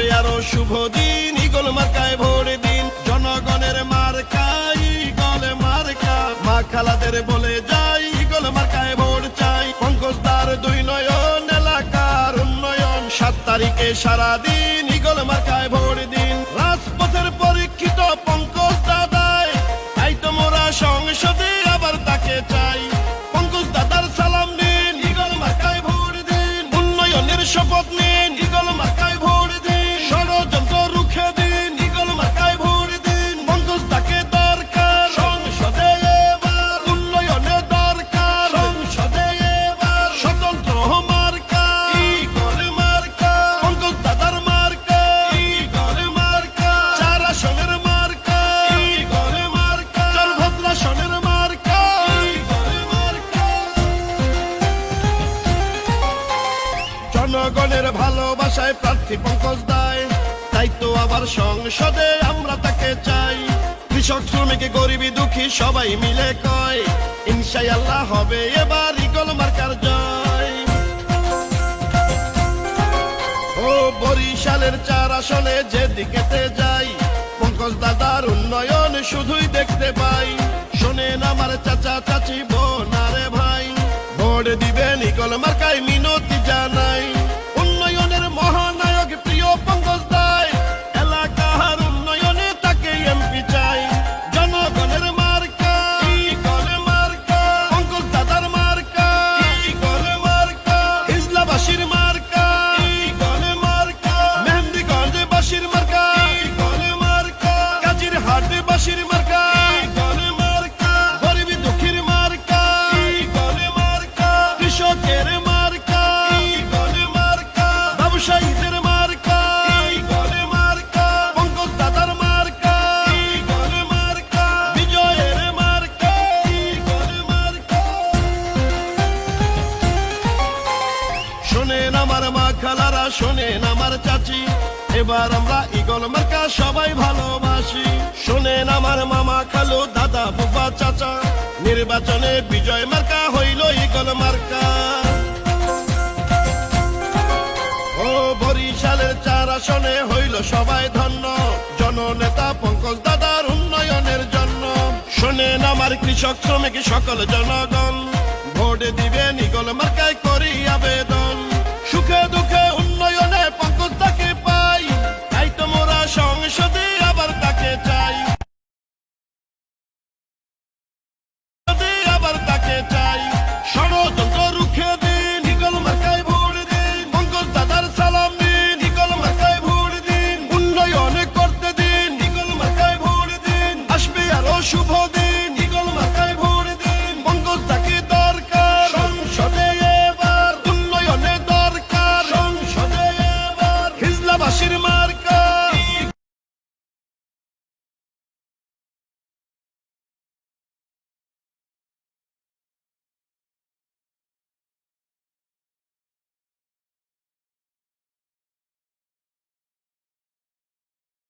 হবে আরও শুভ দিন। ইগল মার্কায় ভোর দিন। জনগণের মার্কা ইগল মার্কা। মা খালাদের বলে যাই ইগল মার্কায় ভোর চাই। পঙ্কজ তার দুই নয়ন এলাকার উন্নয়ন। সাত তারিখে সারাদিন ইগল মার্কায় ভোর দিন। ভালোবাসায় প্রার্থী পঙ্কজ দায়। তাই তো আবার সংসদে আমরা তাকে চাই। কৃষক, শ্রমিক, গরিবী, দুঃখী সবাই মিলে কয় ইনশাই আল্লাহ হবে এবার ইগল মার্কার জয়। ও বরিশালের চার আসনে যেদিকেতে যাই, পঙ্কজ দাদার উন্নয়ন শুধুই দেখতে পাই। শোনেন আমার চাচা, চাচি শোনেন আমার মা খালারা শোনেন আমার চাচি। এবার আমরা ইগল মার্কা সবাই ভালোবাসি। শোনেন আমার মামা খালু দাদা বুবা চাচা। নির্বাচনে বিজয় মার্কা হইল ইগল মার্কা। ও বরিশালের চার আসনে হইল সবাই ধন্য। জননেতা পঙ্কজ দাদার উন্নয়নের জন্য। শোনেন আমার কৃষক শ্রমিক সকল জনগণ। ভোট দিবেন